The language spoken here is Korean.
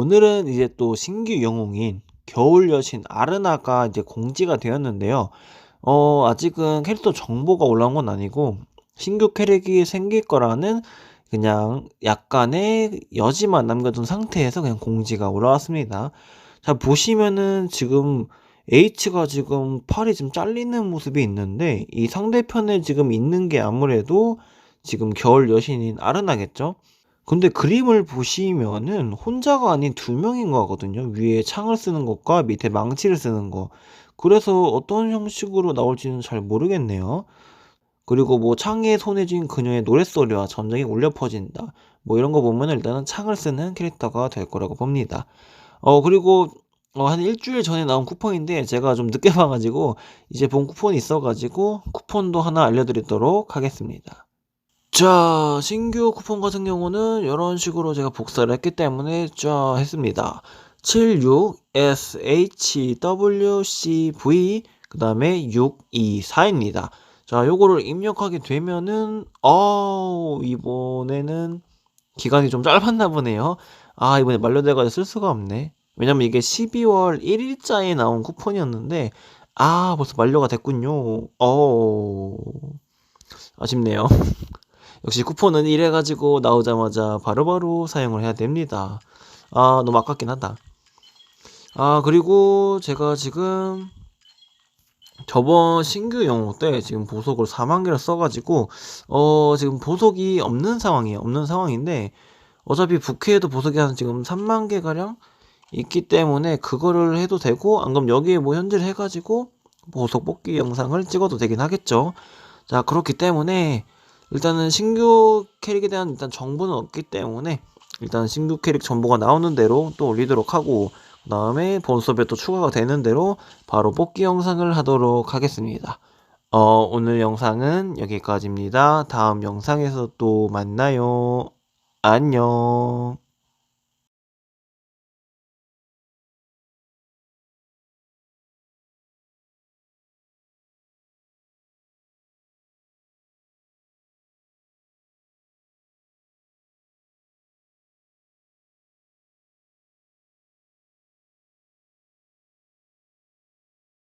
오늘은 이제 또 신규 영웅인 겨울 여신 아르나가 이제 공지가 되었는데요. 어, 아직은 캐릭터 정보가 올라온 건 아니고 신규 캐릭이 생길 거라는 그냥 약간의 여지만 남겨둔 상태에서 그냥 공지가 올라왔습니다. 자, 보시면은 지금 H가 지금 팔이 좀 잘리는 모습이 있는데 이 상대편에 지금 있는 게 아무래도 지금 겨울 여신인 아르나겠죠? 근데 그림을 보시면은 혼자가 아닌 두 명인 것 같거든요. 위에 창을 쓰는 것과 밑에 망치를 쓰는 거. 그래서 어떤 형식으로 나올지는 잘 모르겠네요. 그리고 뭐 창에 손에 쥔 그녀의 노랫소리와 전쟁이 울려 퍼진다. 뭐 이런 거 보면 일단은 창을 쓰는 캐릭터가 될 거라고 봅니다. 어, 그리고 어, 한 일주일 전에 나온 쿠폰인데 제가 좀 늦게 봐가지고 이제 본 쿠폰이 있어가지고 쿠폰도 하나 알려드리도록 하겠습니다. 자, 신규 쿠폰 같은 경우는 이런 식으로 제가 복사를 했기 때문에 자 했습니다. 76SHWCV 그 다음에 624입니다. 자, 요거를 입력하게 되면은 어 이번에는 기간이 좀 짧았나 보네요. 아, 이번에 만료돼가지고 쓸 수가 없네. 왜냐면 이게 12월 1일자에 나온 쿠폰이었는데 아, 벌써 만료가 됐군요. 어 아쉽네요. 역시 쿠폰은 이래가지고 나오자마자 바로바로 사용을 해야 됩니다. 아, 너무 아깝긴 하다. 아, 그리고 제가 지금 저번 신규 영웅 때 지금 보석을 4만 개를 써가지고, 어, 지금 보석이 없는 상황이에요. 없는 상황인데, 어차피 부캐에도 보석이 한 지금 3만 개 가량 있기 때문에 그거를 해도 되고, 안 그럼 여기에 뭐 현질 해가지고 보석 뽑기 영상을 찍어도 되긴 하겠죠. 자, 그렇기 때문에 일단은 신규 캐릭에 대한 일단 정보는 없기 때문에 일단 신규 캐릭 정보가 나오는 대로 또 올리도록 하고 그 다음에 본수업에 또 추가가 되는 대로 바로 뽑기 영상을 하도록 하겠습니다. 어, 오늘 영상은 여기까지입니다. 다음 영상에서 또 만나요. 안녕.